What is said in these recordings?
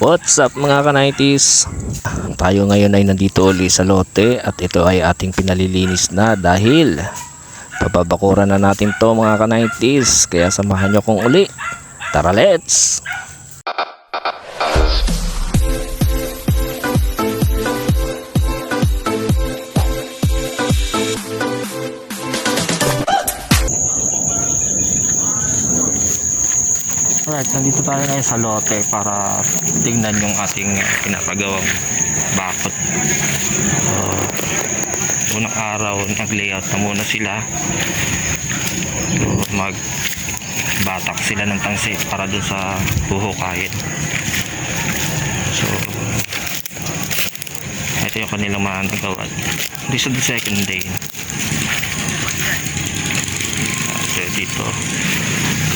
What's up mga kanaitis? Tayo ngayon ay nandito uli sa lote at ito ay ating pinalilinis na dahil pababakuran na natin to mga kanaitis kaya samahan nyo kong uli. Tara let's! Alright, nandito tayo ngayon sa lote para tingnan yung ating uh, pinapagawang bakot. So, unang araw, nag-layout na muna sila. So, mag batak sila ng tangsi para dun sa buhukayin. So, ito yung kanilang mga nagawa. This is the second day. So, dito,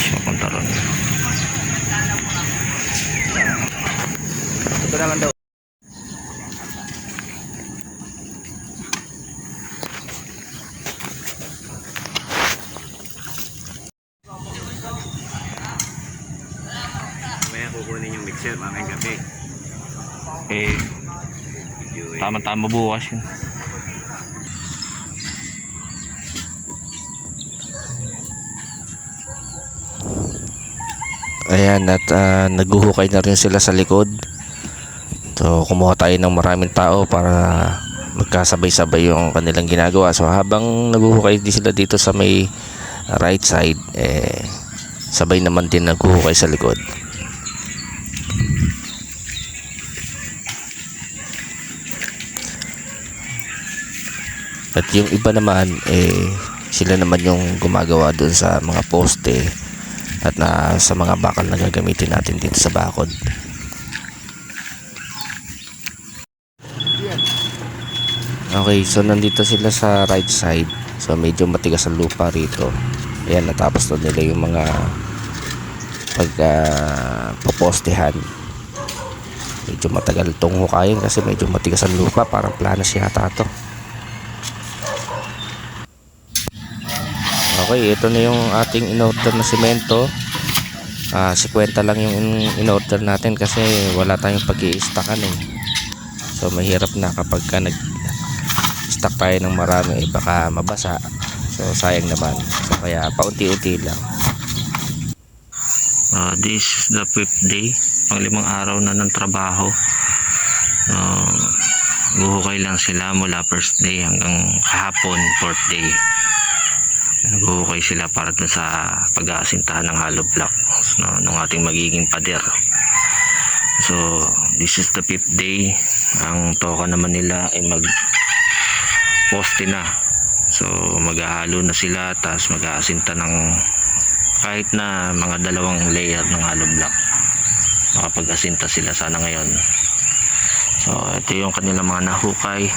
siya punta ron. Ito naman daw. Mamaya kukunin yung mixer mamayang gabi. Eh, eh. tama-tama bukas yun. Ayan, at uh, naghuhukay na rin sila sa likod. So, kumuha tayo ng maraming tao para magkasabay-sabay yung kanilang ginagawa. So, habang naghuhukay din sila dito sa may right side, eh, sabay naman din naghuhukay sa likod. At yung iba naman, eh, sila naman yung gumagawa doon sa mga poste at na sa mga bakal na gagamitin natin dito sa bakod. Okay, so nandito sila sa right side. So medyo matigas ang lupa rito. Ayan, natapos na nila yung mga pag uh. Medyo matagal itong hukayin kasi medyo matigas ang lupa. Parang planas yata to. Okay, ito na yung ating in-order na simento. Ah, 50 lang yung in- in-order natin kasi wala tayong pag i-stackan eh. So mahirap na kapag ka nag stock tayo ng marami eh, baka mabasa. So sayang naman. So kaya paunti-unti lang. Uh, this is the fifth day. Panglimang araw na ng trabaho. Uh, guhukay lang sila mula first day hanggang kahapon, fourth day naghuhukay sila para dun sa pag-aasintahan ng hollow block no, ng ating magiging pader so this is the fifth day ang toka naman nila ay mag poste na. So maghahalo na sila tapos mag-aasinta ng kahit na mga dalawang layer ng hollow block. Makapag-asinta sila sana ngayon. So ito yung kanilang mga nahukay.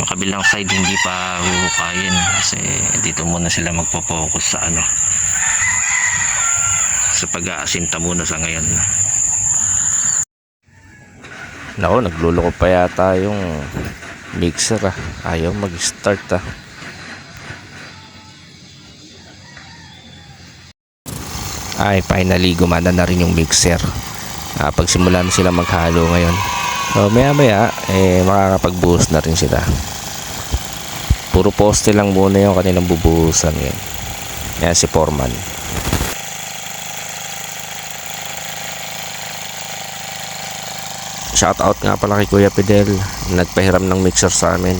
Yung kabilang side hindi pa huhukayin kasi dito muna sila magpo-focus sa ano sa pag-aasinta muna sa ngayon. Nako, nagluloko pa yata yung mixer ah. Ayaw mag-start ah. Ay, finally gumana na rin yung mixer. Ah, pagsimula na sila maghalo ngayon. So, maya maya, eh, makakapagbuhos na rin sila. Puro poste lang muna yung kanilang bubuhusan ngayon. Yan si Foreman. Shout out nga pala kay Kuya Fidel. Nagpahiram ng mixer sa amin.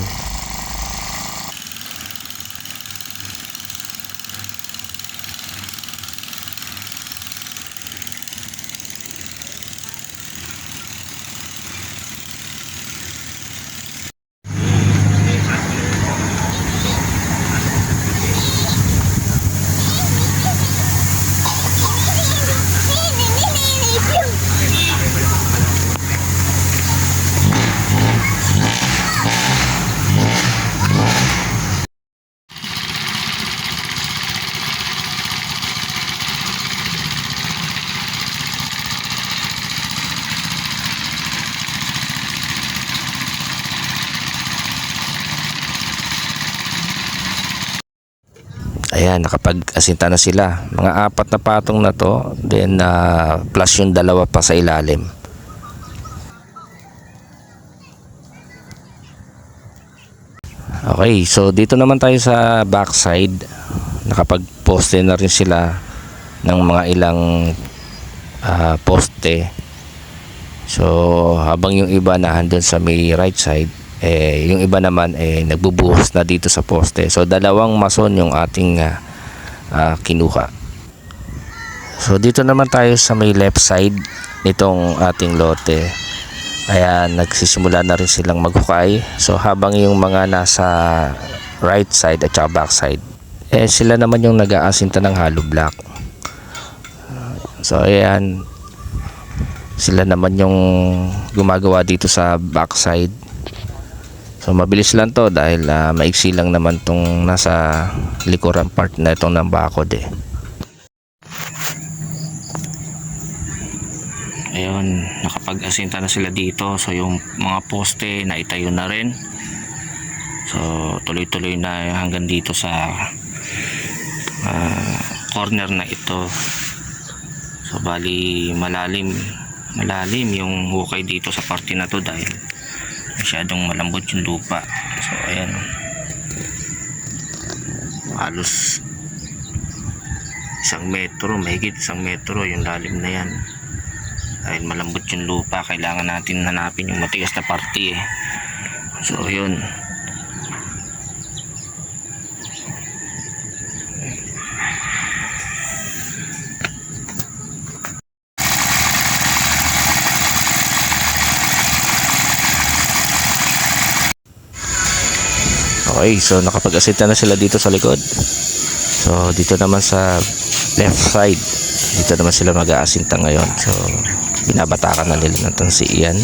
Ayan, nakapag-asinta na sila. Mga apat na patong na to, then ah, plus yung dalawa pa sa ilalim. Okay, so dito naman tayo sa backside. Nakapag-poste na rin sila ng mga ilang ah, poste. So, habang yung iba na andun sa may right side, eh, yung iba naman eh, nagbubuhos na dito sa poste. So, dalawang mason yung ating ah, ah, kinuha. So, dito naman tayo sa may left side nitong ating lote. Ayan, nagsisimula na rin silang maghukay. So, habang yung mga nasa right side at back side, eh, sila naman yung nag-aasinta ng hollow block. So, ayan, sila naman yung gumagawa dito sa backside so mabilis lang to dahil ah, maiksi lang naman tong nasa likuran part na itong ng bakod eh Ayun, nakapag-asinta na sila dito. So yung mga poste na itayo na rin. So tuloy-tuloy na hanggang dito sa ah, corner na ito. So bali malalim malalim yung hukay dito sa parte na to dahil masyadong malambot yung lupa. So ayan. Halos isang metro, mahigit isang metro yung lalim na yan dahil malambot yung lupa kailangan natin hanapin yung matigas na parte eh. so yun okay so nakapag-asita na sila dito sa likod. So dito naman sa left side dito naman sila mag-aasinta ngayon. So binabatakan na nila ng tansiyan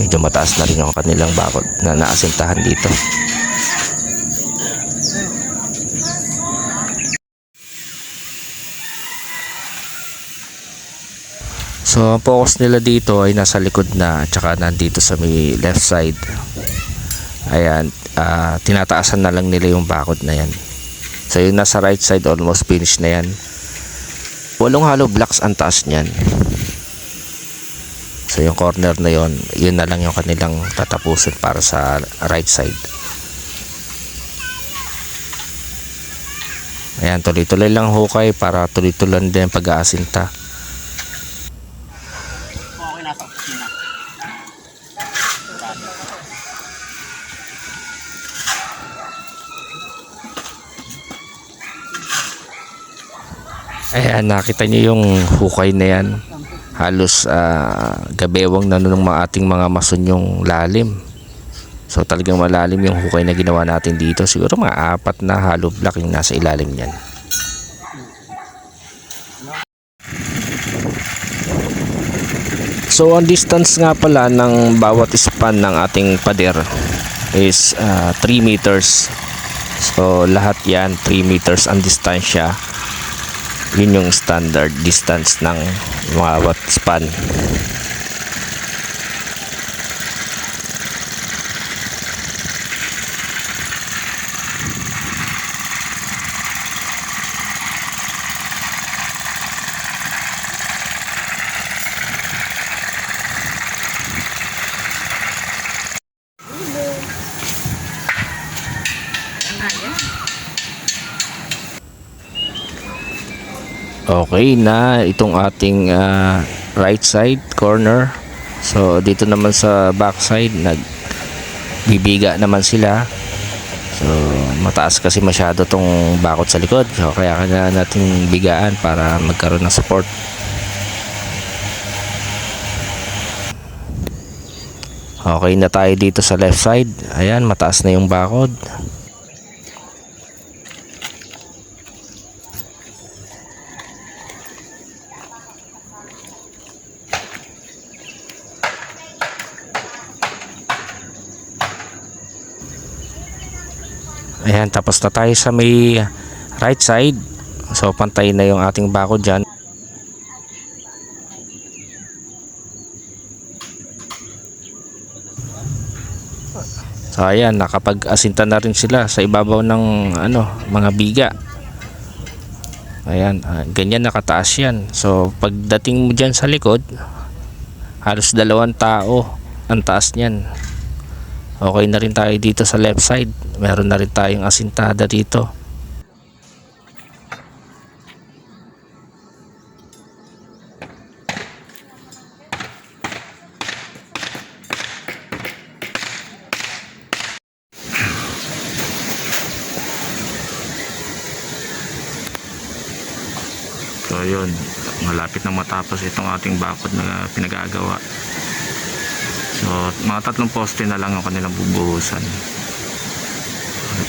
medyo mataas na rin yung kanilang bakod na naasintahan dito. So, ang focus nila dito ay nasa likod na at saka nandito sa may left side. Ayan, ah, tinataasan na lang nila yung bakod na yan. So, yung nasa right side almost finished na yan. Walong hollow blocks ang taas niyan. So, yung corner na yon, yun na lang yung kanilang tatapusin para sa right side. Ayan, tuloy-tuloy lang hukay para tuloy-tuloy din pag-aasinta. Ayan, nakita niyo yung hukay na yan. Halos ah, gabewang na ng mga ating mga mason yung lalim. So talagang malalim yung hukay na ginawa natin dito. Siguro mga apat na hollow block yung nasa ilalim niyan. So ang distance nga pala ng bawat span ng ating pader is 3 meters. So lahat yan 3 meters ang distansya yun yung standard distance ng mga watt span Okay na itong ating ah, right side corner. So dito naman sa back side nag bibiga naman sila. So mataas kasi masyado tong bakod sa likod. So kaya kailangan natin bigaan para magkaroon ng support. Okay na tayo dito sa left side. Ayan, mataas na yung bakod. Ayan, tapos na tayo sa may right side. So, pantay na yung ating bako dyan. So, ayan, nakapag-asinta na rin sila sa ibabaw ng ano, mga biga. Ayan, ah, ganyan nakataas yan. So pagdating mo dyan sa likod, halos dalawang tao ang taas niyan. Okay na rin tayo dito sa left side. Meron na rin tayong asintada dito. So yun, malapit na matapos itong ating bakod na pinagagawa. So mga tatlong poste na lang ang kanilang bubuhusan.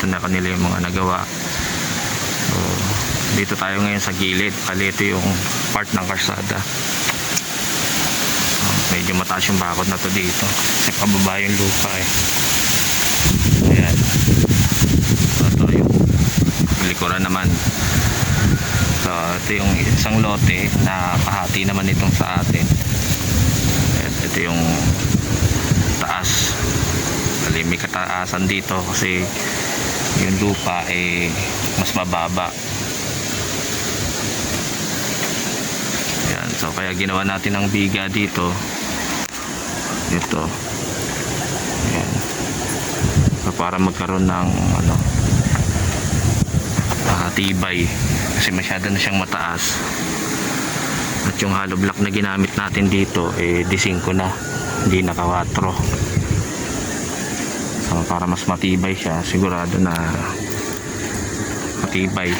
Ito na kanila yung mga nagawa. So dito tayo ngayon sa gilid. Kali ito yung part ng karsada. So, medyo mataas yung bakod na to dito. Kasi pababa yung lupa eh. Ayan. So ito yung likuran naman. So, ito yung isang lote na kahati naman itong sa atin. At ito yung taas. May kataasan dito kasi yung lupa eh mas mababa. Yan, so kaya ginawa natin ng biga dito. Ito. Yan. So, para magkaroon ng ano nakatibay kasi masyado na siyang mataas at yung hollow block na ginamit natin dito eh di 5 na hindi naka 4 so para mas matibay siya sigurado na matibay.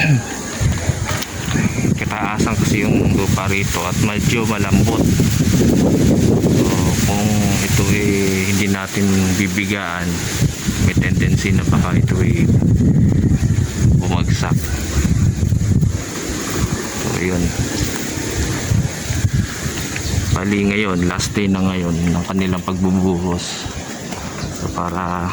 Kataasan kasi yung lupa rito at medyo malambot. So kung ito eh hindi natin bibigaan may tendency na baka ito eh bumagsak. So yun. Bali ngayon last day na ngayon ng kanilang pagbubuhos so para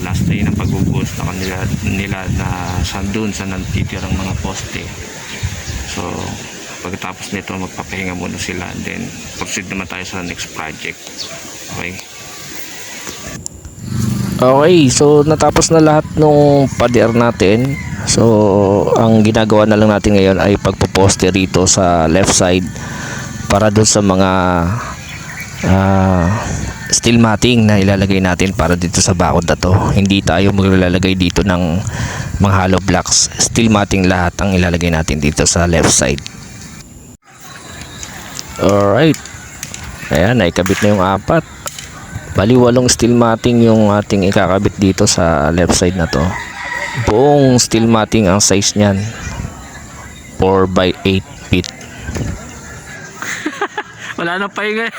last day ng pagbubuhos na kanila nila na sa dun sa nantitirang mga poste. So pagkatapos nito magpapahinga muna sila and then proceed naman tayo sa next project. Okay? Okay, so natapos na lahat nung pader natin. So, ang ginagawa na lang natin ngayon ay pagpoposte rito sa left side para doon sa mga ah, steel matting na ilalagay natin para dito sa bakod na to. Hindi tayo maglalagay dito ng mga hollow blocks. Steel matting lahat ang ilalagay natin dito sa left side. Alright. Ayan, naikabit na yung apat. Bali walong steel matting yung ating ikakabit dito sa left side na to. Buong steel matting ang size niyan. 4 by 8 feet. Wala na pahinga.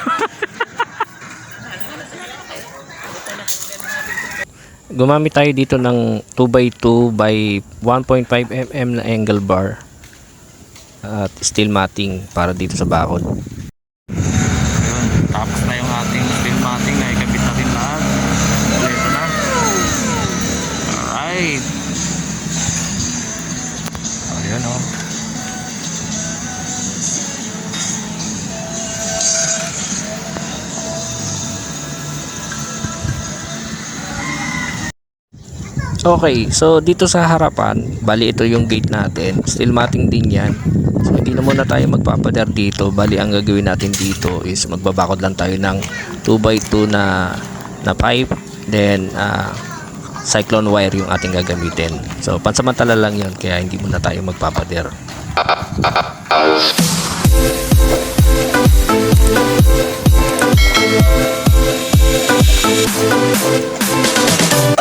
Gumamit tayo dito ng 2 by 2 by 1.5 mm na angle bar at steel matting para dito sa bakod. Tapos Okay, so dito sa harapan, bali ito yung gate natin. Still mating din yan. So hindi na muna tayo magpapadar dito. Bali ang gagawin natin dito is magbabakod lang tayo ng 2x2 na, na pipe. Then, uh, cyclone wire yung ating gagamitin. So, pansamantala lang yun, kaya hindi muna tayo magpapader. Thank